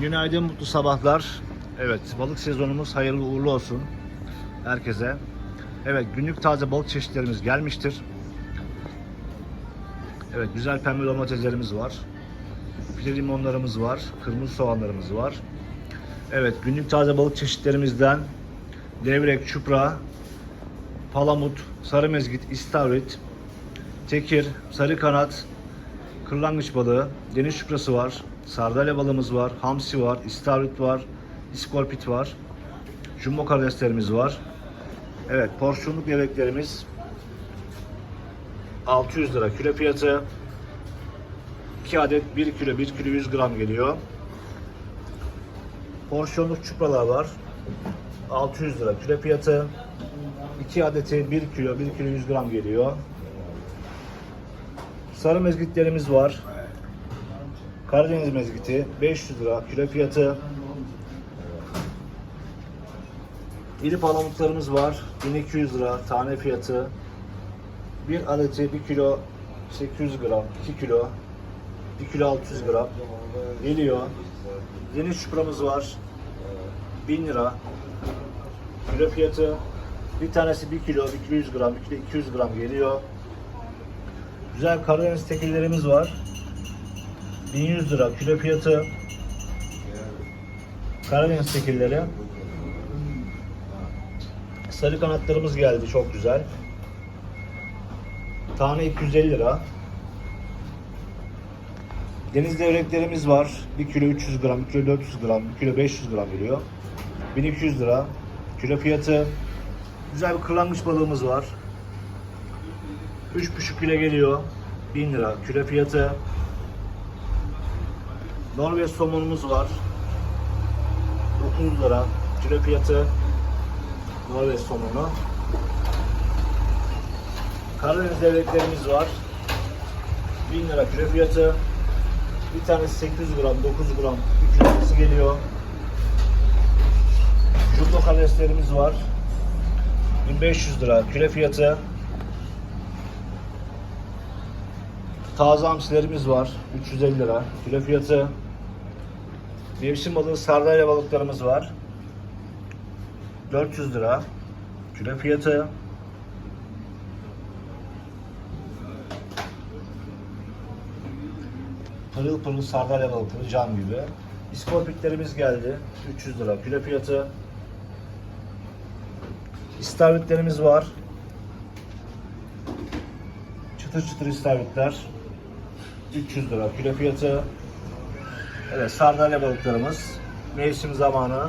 Günaydın, mutlu sabahlar. Evet, balık sezonumuz hayırlı uğurlu olsun herkese. Evet, günlük taze balık çeşitlerimiz gelmiştir. Evet, güzel pembe domateslerimiz var. Pide limonlarımız var, kırmızı soğanlarımız var. Evet, günlük taze balık çeşitlerimizden levrek, çupra, palamut, sarı mezgit, istavrit, tekir, sarı kanat, kırlangıç balığı, deniz çuprası var, sardalya balığımız var, hamsi var, istavrit var, iskorpit var, jumbo karideslerimiz var. Evet, porsiyonluk yemeklerimiz 600 lira kilo fiyatı. 2 adet 1 kilo 1 kilo 100 gram geliyor. Porsiyonluk çupralar var. 600 lira kilo fiyatı. 2 adeti 1 kilo 1 kilo 100 gram geliyor. Sarı mezgitlerimiz var. Karadeniz mezgiti 500 lira kilo fiyatı. İri palamutlarımız var. 1200 lira tane fiyatı. Bir adeti 1 kilo 800 gram, 2 kilo, 1 kilo 600 gram geliyor. Deniz çupramız var. 1000 lira. Kilo fiyatı. Bir tanesi 1 kilo, 200 gram, 1 kilo 200 gram geliyor. Güzel Karadeniz tekillerimiz var. 1100 lira kilo fiyatı. Karadeniz tekilleri. Sarı kanatlarımız geldi çok güzel. Tane 250 lira. Deniz devreklerimiz var. 1 kilo 300 gram, 1 kilo 400 gram, 1 kilo 500 gram geliyor. 1200 lira. Kilo fiyatı. Güzel bir kırlangıç balığımız var. 3,5 kilo geliyor. 1000 lira kilo fiyatı. Norveç somonumuz var. 9 lira kilo fiyatı. Norveç somonu. Karadeniz devletlerimiz var. 1000 lira kilo fiyatı. Bir tanesi 800 gram, 9 gram, 1 kilosu geliyor. Jumbo karideslerimiz var. 1500 lira kilo fiyatı. Taze hamsilerimiz var. 350 lira kilo fiyatı. Mevsim balığı sardalya balıklarımız var. 400 lira kilo fiyatı. Pırıl pırıl sardalya balıkları cam gibi. İskorpitlerimiz geldi. 300 lira kilo fiyatı. İstavritlerimiz var. Çıtır çıtır istavritler. 300 lira kilo fiyatı. Evet sardalya balıklarımız. Mevsim zamanı.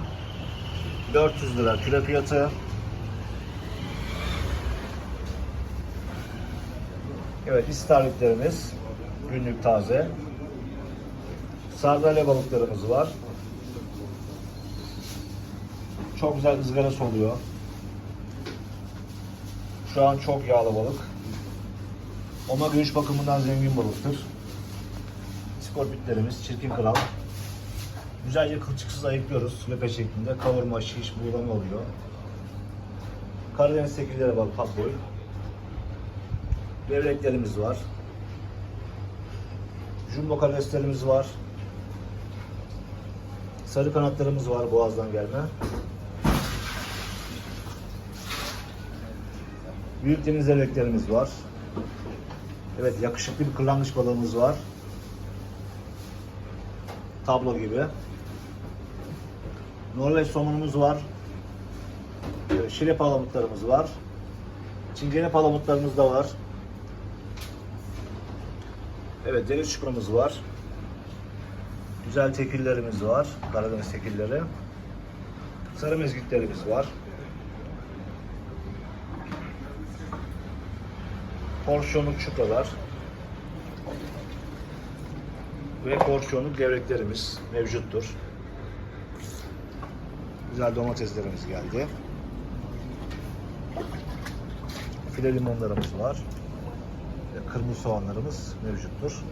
400 lira kilo fiyatı. Evet istavritlerimiz günlük taze. Sardalya balıklarımız var. Çok güzel ızgarası oluyor. Şu an çok yağlı balık. Omega 3 bakımından zengin balıktır. Skorpitlerimiz, çirkin kral. Güzelce kılçıksız ayıklıyoruz sülepe şeklinde. Kavurma, şiş, buğulama oluyor. Karadeniz tekilleri var, patboy. Levreklerimiz var. Jumbo karideslerimiz var. Sarı kanatlarımız var boğazdan gelme. Büyük deniz levreklerimiz var. Evet yakışıklı bir kırlangıç balığımız var. Tablo gibi. Norveç somonumuz var. Ee, Şile palamutlarımız var. Çingene palamutlarımız da var. Evet deniz çukurumuz var. Güzel tekillerimiz var. Karadeniz tekilleri. Sarı mezgitlerimiz var. Porsiyonluk çupralar. Ve porsiyonluk gevreklerimiz mevcuttur. Güzel domateslerimiz geldi. File limonlarımız var. Kırmızı soğanlarımız mevcuttur.